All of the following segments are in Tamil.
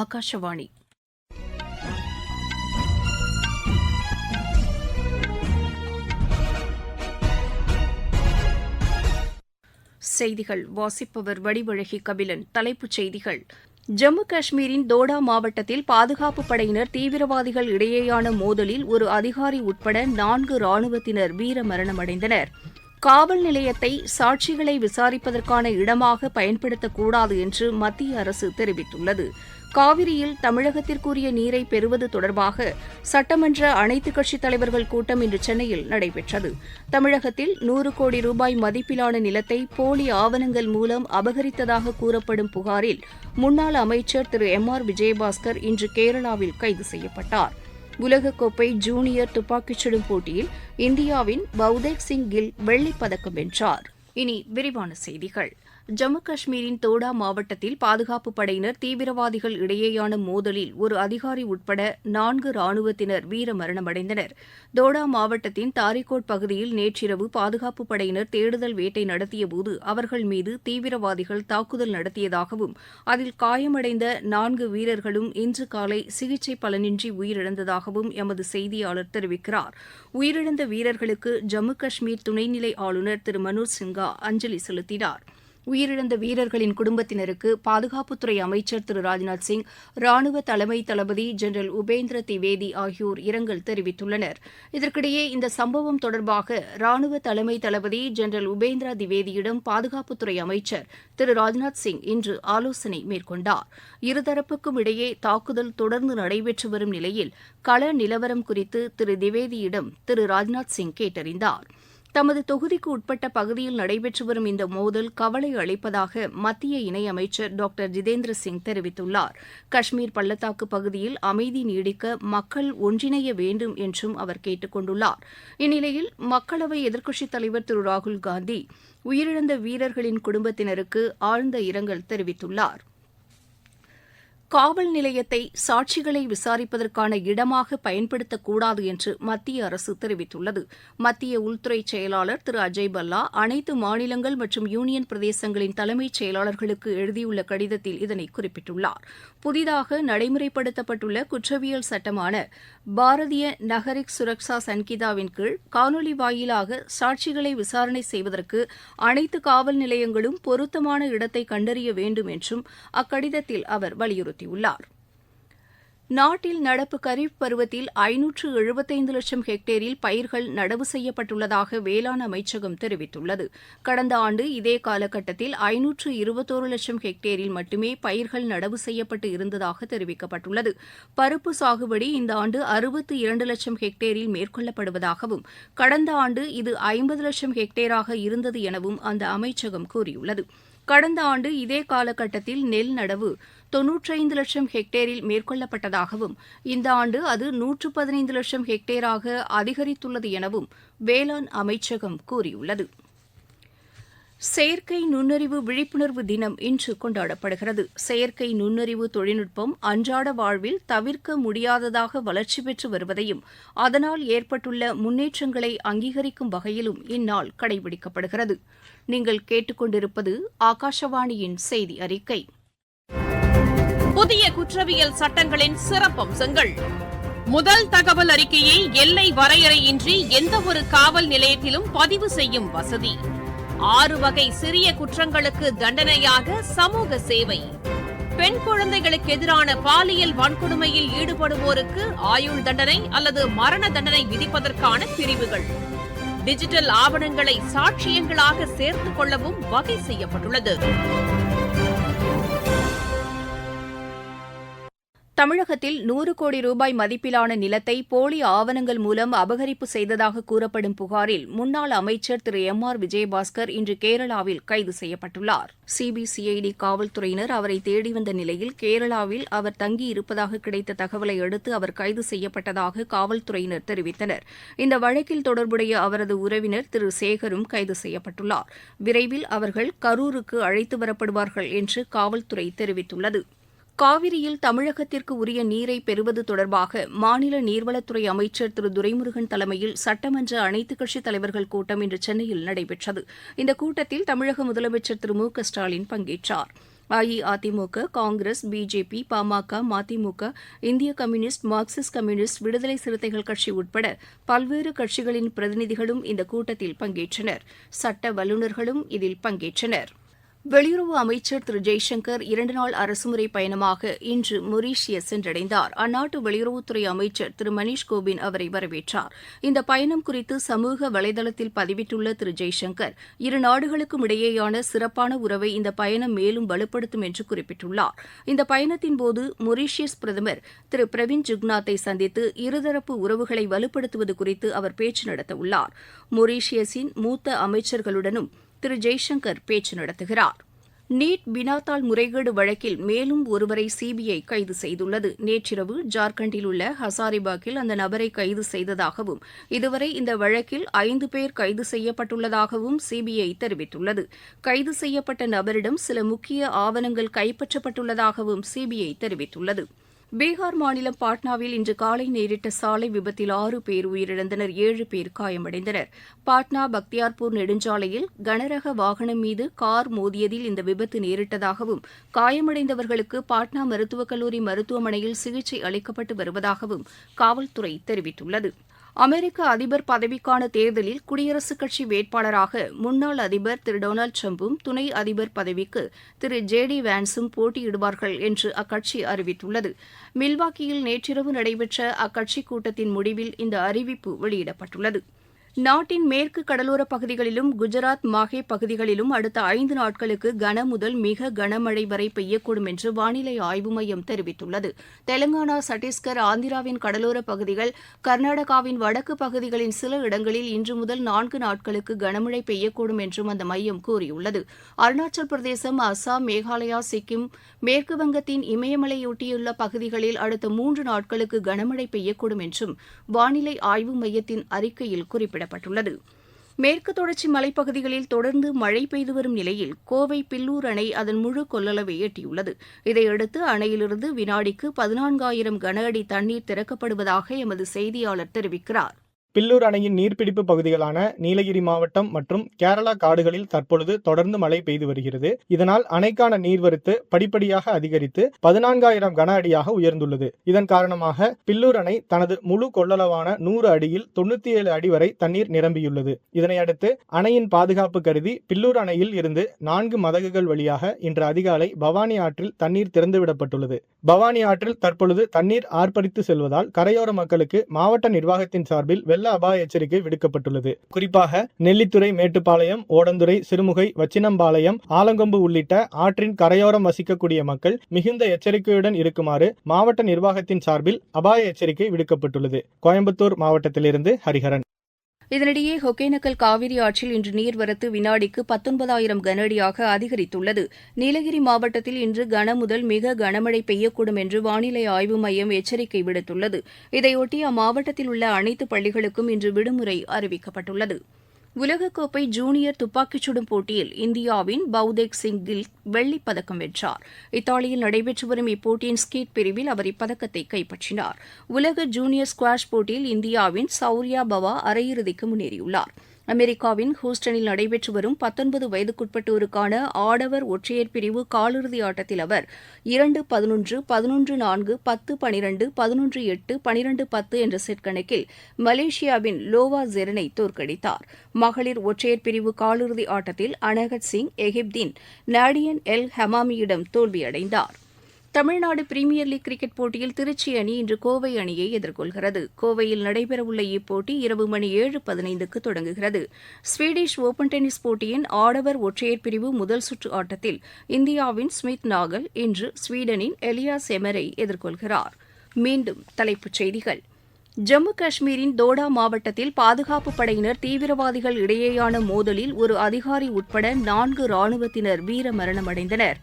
ஆகாஷவாணி செய்திகள். வாசிப்பவர் வடிவழகி கபிலன். தலைப்புச் செய்திகள். ஜம்மு காஷ்மீரின் தோடா மாவட்டத்தில் பாதுகாப்பு படையினர் தீவிரவாதிகள் இடையேயான மோதலில் ஒரு அதிகாரி உட்பட நான்கு ராணுவத்தினர் வீரமரணமடைந்தனர் காவல் நிலையத்தை சாட்சிகளை விசாரிப்பதற்கான இடமாக பயன்படுத்தக்கூடாது என்று மத்திய அரசு தெரிவித்துள்ளது. காவிரியில் தமிழகத்திற்குரிய நீரை பெறுவது தொடர்பாக சட்டமன்ற அனைத்துக் கட்சித் தலைவர்கள் கூட்டம் இன்று சென்னையில் நடைபெற்றது. தமிழகத்தில் நூறு கோடி ரூபாய் மதிப்பிலான நிலத்தை போலி ஆவணங்கள் மூலம் அபகரித்ததாக கூறப்படும் புகாரில் முன்னாள் அமைச்சர் திரு எம் ஆர் விஜயபாஸ்கர் இன்று கேரளாவில் கைது செய்யப்பட்டார். உலகக்கோப்பை ஜூனியர் துப்பாக்கிச் சுடும் போட்டியில் இந்தியாவின் பவுதேக் சிங் கில் வெள்ளிப் பதக்கம் வென்றார். இனி விரிவான செய்திகள். ஜம்மு காஷ்மீரின் தோடா மாவட்டத்தில் பாதுகாப்பு படையினர் தீவிரவாதிகள் இடையேயான மோதலில் ஒரு அதிகாரி உட்பட நான்கு ராணுவத்தினர் வீரமரணமடைந்தனர். தோடா மாவட்டத்தின் தாரிகோட் பகுதியில் நேற்றிரவு பாதுகாப்பு படையினர் தேடுதல் வேட்டை நடத்தியபோது அவர்கள் மீது தீவிரவாதிகள் தாக்குதல் நடத்தியதாகவும் அதில் காயமடைந்த நான்கு வீரர்களும் இன்று காலை சிகிச்சை பலனின்றி உயிரிழந்ததாகவும் எமது செய்தியாளர் தெரிவிக்கிறார். உயிரிழந்த வீரர்களுக்கு ஜம்மு காஷ்மீர் துணைநிலை ஆளுநர் திரு மனோஜ் சின்ஹா அஞ்சலி செலுத்தினார். உயிரிழந்த வீரர்களின் குடும்பத்தினருக்கு பாதுகாப்புத்துறை அமைச்சர் திரு ராஜ்நாத் சிங் ராணுவ தலைமை தளபதி ஜெனரல் உபேந்திர திவேதி ஆகியோர் இரங்கல் தெரிவித்துள்ளனர். இதற்கிடையே இந்த சம்பவம் தொடர்பாக ராணுவ தலைமை தளபதி ஜெனரல் உபேந்திரா திவேதியிடம் பாதுகாப்புத்துறை அமைச்சர் திரு ராஜ்நாத் சிங் இன்று ஆலோசனை மேற்கொண்டார். இருதரப்புக்கும் இடையே தாக்குதல் தொடர்ந்து நடைபெற்று வரும் நிலையில் கள நிலவரம் குறித்து திரு திவேதியிடம் திரு ராஜ்நாத் சிங் கேட்டறிந்தார். தமது தொகுதிக்கு உட்பட்ட பகுதியில் நடைபெற்று வரும் இந்த மோதல் கவலை அளிப்பதாக மத்திய இணையமைச்சர் டாக்டர் ஜிதேந்திர சிங் தெரிவித்துள்ளார். காஷ்மீர் பள்ளத்தாக்கு பகுதியில் அமைதி நீடிக்க மக்கள் ஒன்றிணைய வேண்டும் என்றும் அவர் கேட்டுக் கொண்டுள்ளார். இந்நிலையில் மக்களவை எதிர்க்கட்சித் தலைவர் திரு ராகுல் காந்தி உயிரிழந்த வீரர்களின் குடும்பத்தினருக்கு ஆழ்ந்த இரங்கல் தெரிவித்துள்ளார். காவல் நிலையத்தை சாட்சிகளை விசாரிப்பதற்கான இடமாக பயன்படுத்தக்கூடாது என்று மத்திய அரசு தெரிவித்துள்ளது. மத்திய உள்துறை செயலாளர் திரு அஜய் பல்லா அனைத்து மாநிலங்கள் மற்றும் யூனியன் பிரதேசங்களின் தலைமைச் செயலாளர்களுக்கு எழுதியுள்ள கடிதத்தில் இதனை குறிப்பிட்டுள்ளார். புதிதாக நடைமுறைப்படுத்தப்பட்டுள்ள குற்றவியல் சட்டமான பாரதிய நகரிக் சுரக்ஷா சன்கிதாவின் கீழ் காணொலி வாயிலாக சாட்சிகளை விசாரணை செய்வதற்கு அனைத்து காவல் நிலையங்களும் பொருத்தமான இடத்தை கண்டறிய வேண்டும் என்றும் அக்கடிதத்தில் அவர் வலியுறுத்தினார் வலியுறுத்தியுள்ளார் நாட்டில் நடப்பு கரீப் பருவத்தில் ஐநூற்று எழுபத்தைந்து லட்சம் ஹெக்டேரில் பயிர்கள் நடவு செய்யப்பட்டுள்ளதாக வேளாண் அமைச்சகம் தெரிவித்துள்ளது. கடந்த ஆண்டு இதே காலகட்டத்தில் ஐநூற்று இருபத்தோரு லட்சம் ஹெக்டேரில் மட்டுமே பயிர்கள் நடவு செய்யப்பட்டு இருந்ததாக தெரிவிக்கப்பட்டுள்ளது. பருப்பு சாகுபடி இந்த ஆண்டு அறுபத்து இரண்டு லட்சம் ஹெக்டேரில் மேற்கொள்ளப்படுவதாகவும் கடந்த ஆண்டு இது ஐம்பது லட்சம் ஹெக்டேராக இருந்தது எனவும் அந்த அமைச்சகம் கூறியுள்ளது. கடந்த ஆண்டு இதே காலகட்டத்தில் நெல் நடவு தொன்னூற்றைந்து லட்சம் ஹெக்டேரில் மேற்கொள்ளப்பட்டதாகவும் இந்த ஆண்டு அது நூற்று பதினைந்து லட்சம் ஹெக்டேராக அதிகரித்துள்ளது எனவும் வேளாண் அமைச்சகம் கூறியுள்ளது. செயற்கை நுண்ணறிவு விழிப்புணர்வு தினம் இன்று கொண்டாடப்படுகிறது. செயற்கை நுண்ணறிவு தொழில்நுட்பம் அன்றாட வாழ்வில் தவிர்க்க முடியாததாக வளர்ச்சி பெற்று வருவதையும் அதனால் ஏற்பட்டுள்ள முன்னேற்றங்களை அங்கீகரிக்கும் வகையிலும் இந்நாள் கடைபிடிக்கப்படுகிறது. நீங்கள் கேட்டுக்கொண்டிருப்பது ஆகாஷவாணியின் செய்தி அறிக்கை. புதிய குற்றவியல் சட்டங்களின் சிறப்பம்சங்கள். முதல் தகவல் அறிக்கையை எல்லை வரையறையின்றி எந்தவொரு காவல் நிலையத்திலும் பதிவு செய்யும் வசதி. ஆறு வகை சிறிய குற்றங்களுக்கு தண்டனையாக சமூக சேவை. பெண் குழந்தைகளுக்கு எதிரான பாலியல் வன்கொடுமையில் ஈடுபடுவோருக்கு ஆயுள் தண்டனை அல்லது மரண தண்டனை விதிப்பதற்கான பிரிவுகள். டிஜிட்டல் ஆவணங்களை சாட்சியங்களாக சேர்த்துக் கொள்ளவும் வகை செய்யப்பட்டுள்ளது. தமிழகத்தில் நூறு கோடி ரூபாய் மதிப்பிலான நிலத்தை போலி ஆவணங்கள் மூலம் அபகரிப்பு செய்ததாக கூறப்படும் புகாரில் முன்னாள் அமைச்சர் திரு. எம். ஆர். விஜயபாஸ்கர் இன்று கேரளாவில் கைது செய்யப்பட்டுள்ளார். சிபிசிஐடி காவல்துறையினர் அவரை தேடி வந்த நிலையில் கேரளாவில் அவர் தங்கியிருப்பதாக கிடைத்த தகவலை அடுத்து அவர் கைது செய்யப்பட்டதாக காவல்துறையினர் தெரிவித்தனர். இந்த வழக்கில் தொடர்புடைய அவரது உறவினர் திரு. சேகரும் கைது செய்யப்பட்டுள்ளார். விரைவில் அவர்கள் கரூருக்கு அழைத்து வரப்படுவார்கள் என்று காவல்துறை தெரிவித்துள்ளது. காவிரியில் தமிழகத்திற்கு உரிய நீரை பெறுவது தொடர்பாக மாநில நீர்வளத்துறை அமைச்சர் திரு துரைமுருகன் தலைமையில் சட்டமன்ற அனைத்துக் கட்சித் தலைவர்கள் கூட்டம் இன்று சென்னையில் நடைபெற்றது. இந்த கூட்டத்தில் தமிழக முதலமைச்சர் திரு மு க ஸ்டாலின் பங்கேற்றார். அஇஅதிமுக காங்கிரஸ் பிஜேபி பாமக மதிமுக இந்திய கம்யூனிஸ்ட் மார்க்சிஸ்ட் கம்யூனிஸ்ட் விடுதலை சிறுத்தைகள் கட்சி உட்பட பல்வேறு கட்சிகளின் பிரதிநிதிகளும் இந்த கூட்டத்தில் பங்கேற்றனர். சட்ட வல்லுநர்களும் இதில் பங்கேற்றனர். வெளியுறவு அமைச்சர் திரு ஜெய்சங்கர் இரண்டு நாள் அரசுமுறை பயணமாக இன்று மொரீஷியஸ் சென்றடைந்தார். அந்நாட்டு வெளியுறவுத்துறை அமைச்சர் திரு மணீஷ் கோபின் அவரை வரவேற்றார். இந்த பயணம் குறித்து சமூக வலைதளத்தில் பதிவிட்டுள்ள திரு ஜெய்சங்கர் இரு நாடுகளுக்கும் இடையேயான சிறப்பான உறவை இந்த பயணம் மேலும் வலுப்படுத்தும் என்று குறிப்பிட்டுள்ளார். இந்த பயணத்தின்போது மொரீஷியஸ் பிரதமர் திரு பிரவிந்த் ஜுக்நாத்தை சந்தித்து இருதரப்பு உறவுகளை வலுப்படுத்துவது குறித்து அவர் பேச்சு நடத்தவுள்ளார். மொரீஷியஸின் மூத்த அமைச்சர்களுடனும் திரு ஜெய்சங்கர் பேச்சு நடத்துகிறார். நீட் வினாத்தாள் முறைகேடு வழக்கில் மேலும் ஒருவரை சிபிஐ கைது செய்துள்ளது. நேற்றிரவு ஜார்க்கண்டில் உள்ள ஹசாரிபாக்கில் அந்த நபரை கைது செய்ததாகவும் இதுவரை இந்த வழக்கில் ஐந்து பேர் கைது செய்யப்பட்டுள்ளதாகவும் சிபிஐ தெரிவித்துள்ளது. கைது செய்யப்பட்ட நபரிடம் சில முக்கிய ஆவணங்கள் கைப்பற்றப்பட்டுள்ளதாகவும் சிபிஐ தெரிவித்துள்ளது. பீகார் மாநிலம் பாட்னாவில் இன்று காலை நேரிட்ட சாலை விபத்தில் ஆறு பேர் உயிரிழந்தனர் ஏழு பேர் காயமடைந்தனர். பாட்னா பக்தியார்பூர் நெடுஞ்சாலையில் கனரக வாகனம் மீது கார் மோதியதில் இந்த விபத்து நேரிட்டதாகவும் காயமடைந்தவர்களுக்கு பாட்னா மருத்துவக் கல்லூரி மருத்துவமனையில் சிகிச்சை அளிக்கப்பட்டு வருவதாகவும் காவல்துறை தெரிவித்துள்ளது. அமெரிக்க அதிபர் பதவிக்கான தேர்தலில் குடியரசுக் கட்சி வேட்பாளராக முன்னாள் அதிபர் திரு. டொனால்டு ட்ரம்பும் துணை அதிபர் பதவிக்கு திரு. ஜே. டி. வான்ஸும் போட்டியிடுவார்கள் என்று அக்கட்சி அறிவித்துள்ளது. மில்வாக்கியில் நேற்றிரவு நடைபெற்ற அக்கட்சி கூட்டத்தின் முடிவில் இந்த அறிவிப்பு வெளியிடப்பட்டுள்ளது. நாட்டின் மேற்கு கடலோரப் பகுதிகளிலும் குஜராத் மாஹே பகுதிகளிலும் அடுத்த ஐந்து நாட்களுக்கு கன முதல் மிக கனமழை வரை பெய்யக்கூடும் என்று வானிலை ஆய்வு மையம் தெரிவித்துள்ளது. தெலங்கானா சத்தீஸ்கர் ஆந்திராவின் கடலோரப் பகுதிகள் கர்நாடகாவின் வடக்கு பகுதிகளின் சில இடங்களில் இன்று முதல் நான்கு நாட்களுக்கு கனமழை பெய்யக்கூடும் என்றும் அந்த மையம் கூறியுள்ளது. அருணாச்சல் பிரதேசம் அஸ்ஸாம் மேகாலயா சிக்கிம் மேற்கு வங்கத்தின் இமயமலையொட்டியுள்ள பகுதிகளில் அடுத்த மூன்று நாட்களுக்கு கனமழை பெய்யக்கூடும் என்றும் வானிலை ஆய்வு மையத்தின் அறிக்கையில் குறிப்பிடப்பட்டுள்ளது. மேற்கு தொடர்ச்சி மலைப்பகுதிகளில் தொடர்ந்து மழை பெய்து வரும் நிலையில் கோவை பில்லூர் அணை அதன் முழு கொள்ளளவை எட்டியுள்ளது. இதையடுத்து அணையிலிருந்து வினாடிக்கு பதினான்காயிரம் கன அடி தண்ணீர் திறக்கப்படுவதாக எமது செய்தியாளர் தெரிவிக்கிறார். பில்லூர் அணையின் நீர்பிடிப்பு பகுதிகளான நீலகிரி மாவட்டம் மற்றும் கேரளா காடுகளில் தற்பொழுது தொடர்ந்து மழை பெய்து வருகிறது. இதனால் அணைக்கான நீர்வரத்து படிப்படியாக அதிகரித்து பதினான்காயிரம் கன அடியாக உயர்ந்துள்ளது. இதன் காரணமாக பில்லூர் அணை தனது முழு கொள்ளளவான நூறு அடியில் தொண்ணூத்தி ஏழு அடி வரை தண்ணீர் நிரம்பியுள்ளது. இதனையடுத்து அணையின் பாதுகாப்பு கருதி பில்லூர் அணையில் இருந்து நான்கு மதகுகள் வழியாக இன்று அதிகாலை பவானி ஆற்றில் தண்ணீர் திறந்துவிடப்பட்டுள்ளது பவானி ஆற்றில் தற்பொழுது தண்ணீர் ஆர்ப்பரித்து செல்வதால் கரையோர மக்களுக்கு மாவட்ட நிர்வாகத்தின் சார்பில் வெள்ள அபாய எச்சரிக்கை விடுக்கப்பட்டுள்ளது. குறிப்பாக நெல்லித்துறை மேட்டுப்பாளையம் ஓடந்துறை சிறுமுகை வச்சினம்பாளையம் ஆலங்கொம்பு உள்ளிட்ட ஆற்றின் கரையோரம் வசிக்கக்கூடிய மக்கள் மிகுந்த எச்சரிக்கையுடன் இருக்குமாறு மாவட்ட நிர்வாகத்தின் சார்பில் அபாய எச்சரிக்கை விடுக்கப்பட்டுள்ளது. கோயம்புத்தூர் மாவட்டத்திலிருந்து ஹரிஹரன். இதனிடையே ஒகேனக்கல் காவிரி ஆற்றில் இன்று நீர்வரத்து வினாடிக்கு பத்தொன்பதாயிரம் கன அடியாக அதிகரித்துள்ளது. நீலகிரி மாவட்டத்தில் இன்று கனமுதல் மிக கனமழை பெய்யக்கூடும் என்று வானிலை ஆய்வு மையம் எச்சரிக்கை விடுத்துள்ளது. இதையொட்டி அம்மாவட்டத்தில் உள்ள அனைத்து பள்ளிகளுக்கும் இன்று விடுமுறை அறிவிக்கப்பட்டுள்ளது. உலகக்கோப்பை ஜூனியர் துப்பாக்கிச் சுடும் போட்டியில் இந்தியாவின் பவ்தேக் சிங் கில் வெள்ளிப் பதக்கம் வென்றார். இத்தாலியில் நடைபெற்று வரும் இப்போட்டியின் ஸ்கீட் பிரிவில் அவர் இப்பதக்கத்தை கைப்பற்றினார். உலக ஜூனியர் ஸ்குவாஷ் போட்டியில் இந்தியாவின் சௌரியா பவா அரையிறுதிக்கு முன்னேறியுள்ளார். அமெரிக்காவின் ஹூஸ்டனில் நடைபெற்று வரும் பத்தொன்பது வயதுக்குட்பட்டோருக்கான ஆடவர் ஒற்றையர் பிரிவு காலிறுதி ஆட்டத்தில் அவர் இரண்டு பதினொன்று பதினொன்று நான்கு பத்து பனிரெண்டு பதினொன்று எட்டு பனிரெண்டு பத்து என்ற செட் கணக்கில் மலேசியாவின் லோவா ஜெரனை தோற்கடித்தார். மகளிர் ஒற்றையர் பிரிவு காலிறுதி ஆட்டத்தில் அனகத் சிங் எகிப்தின் நாடியன் எல் ஹமாமியிடம் தோல்வியடைந்தார். தமிழ்நாடு பிரீமியர் லீக் கிரிக்கெட் போட்டியில் திருச்சி அணி இன்று கோவை அணியை எதிர்கொள்கிறது. கோவையில் நடைபெறவுள்ள இப்போட்டி இரவு மணி ஏழு பதினைந்துக்கு தொடங்குகிறது. ஸ்வீடிஷ் ஓபன் டென்னிஸ் போட்டியின் ஆடவர் ஒற்றையர் பிரிவு முதல் சுற்று ஆட்டத்தில் இந்தியாவின் ஸ்மித் நாகல் இன்று ஸ்வீடனின் எலியாஸ் எமரை எதிர்கொள்கிறார். மீண்டும் தலைப்புச் செய்திகள். ஜம்மு காஷ்மீரின் தோடா மாவட்டத்தில் பாதுகாப்பு படையினர் தீவிரவாதிகள் இடையேயான மோதலில் ஒரு அதிகாரி உட்பட நான்கு ராணுவத்தினர் வீரமரணமடைந்தனர்.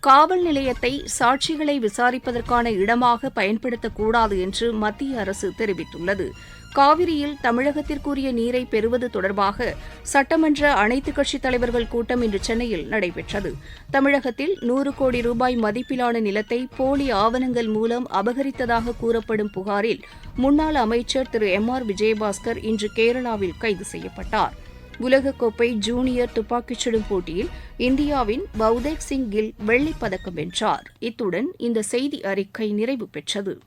காவல் நிலையத்தை சாட்சிகளை விசாரிப்பதற்கான இடமாக பயன்படுத்தக்கூடாது என்று மத்திய அரசு தெரிவித்துள்ளது. காவிரியில் தமிழகத்திற்குரிய நீரை பெறுவது தொடர்பாக சட்டமன்ற அனைத்துக் கட்சித் தலைவர்கள் கூட்டம் இன்று சென்னையில் நடைபெற்றது. தமிழகத்தில் நூறு கோடி ரூபாய் மதிப்பிலான நிலத்தை போலி ஆவணங்கள் மூலம் அபகரித்ததாக கூறப்படும் புகாரில் முன்னாள் அமைச்சர் திரு எம் ஆர் விஜயபாஸ்கர் இன்று கேரளாவில் கைது செய்யப்பட்டாா் உலகக்கோப்பை ஜூனியர் துப்பாக்கிச் சுடும் போட்டியில் இந்தியாவின் பவுதேக் சிங் கில் வெள்ளிப் பதக்கம் வென்றார். இத்துடன் இந்த செய்தி அறிக்கை நிறைவு பெற்றது.